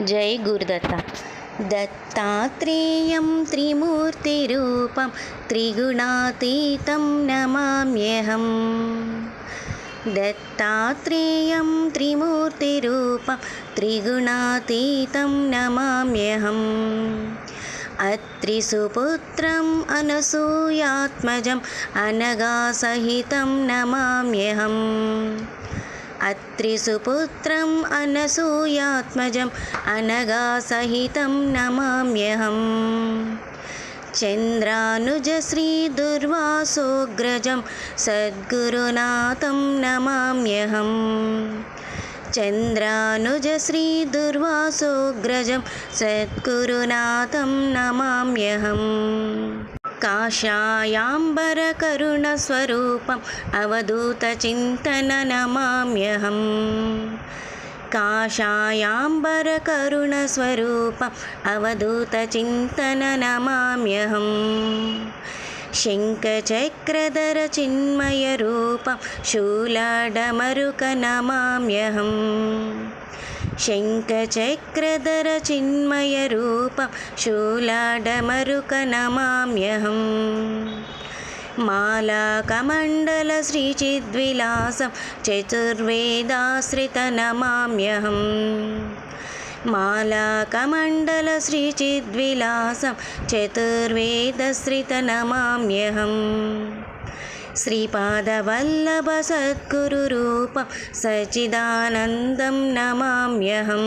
जय गुरुदत्ता। दत्तात्रेयं त्रिमूर्तिरूपं त्रिगुणातीतं नमाम्यहम्। दत्तात्रेयं त्रिमूर्तिरूपं त्रिगुणातीतं नमाम्यहम्। अत्रिसुपुत्रम् अनसूयात्मजम् अनगासहितं नमाम्यहम्। అత్రిసుపుత్రం అనసూయాత్మజం అనగా సహితం నమామ్యహం చంద్రానుజశ్రీదుర్వాసోగ్రజం సద్గురునాథం నమామ్యహం చంద్రానుజశ్రీదుర్వాసోగ్రజం సద్గురునాథం నమామ్యహం కాషాయాంబరకరుణస్వరూపం అవధూతచింతన నమామ్యహం. కాషాయాంబరకరుణస్వరూపం అవధూతచింతన నమామ్యహం. శంఖచక్రధర చిన్మయరూపం శూలాడమరుక నమామ్యహం చిన్మయ రూపం శూలాడమరుక నమామ్యహం. మాలాకమండల శ్రీచిద్విలాసం చతుర్వేదాశ్రిత నమామ్యహం. మాలాకమండల శ్రీచిద్విలాసం చతుర్వేదశ్రిత నమామ్యహం. శ్రీపాదవల్లభ సద్గురురూపం సచిదానందం నమామ్యహం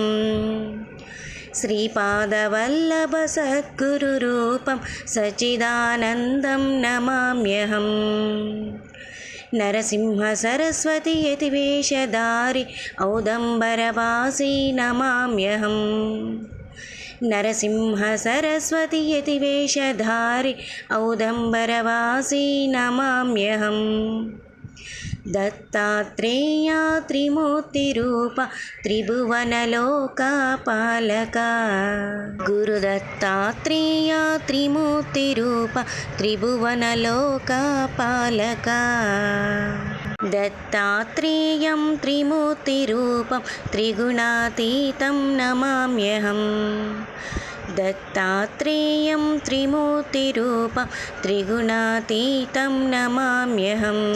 శ్రీపాదవల్లభ సద్గురురూపం సచిదానందం నమామ్యహం నరసింహ సరస్వతి యతివేషధారి ఔదంబరవాసీ నమామ్యహం నరసింహ సరస్వతి యతివేషధారి ఔదంబరవాసీ నమామ్యహం దత్తాత్రేయ త్రిమూర్తిరూప త్రిభువనలోకపాలక గురుదత్తాత్రేయ త్రిమూర్తిరూప త్రిభువనలోకపాలక दत्तात्रेयं त्रिमूर्तिरूपं त्रिगुणातीतं नमाम्यहम्। दत्तात्रेयं त्रिमूर्तिरूपं त्रिगुणातीतं नमाम्यहम्।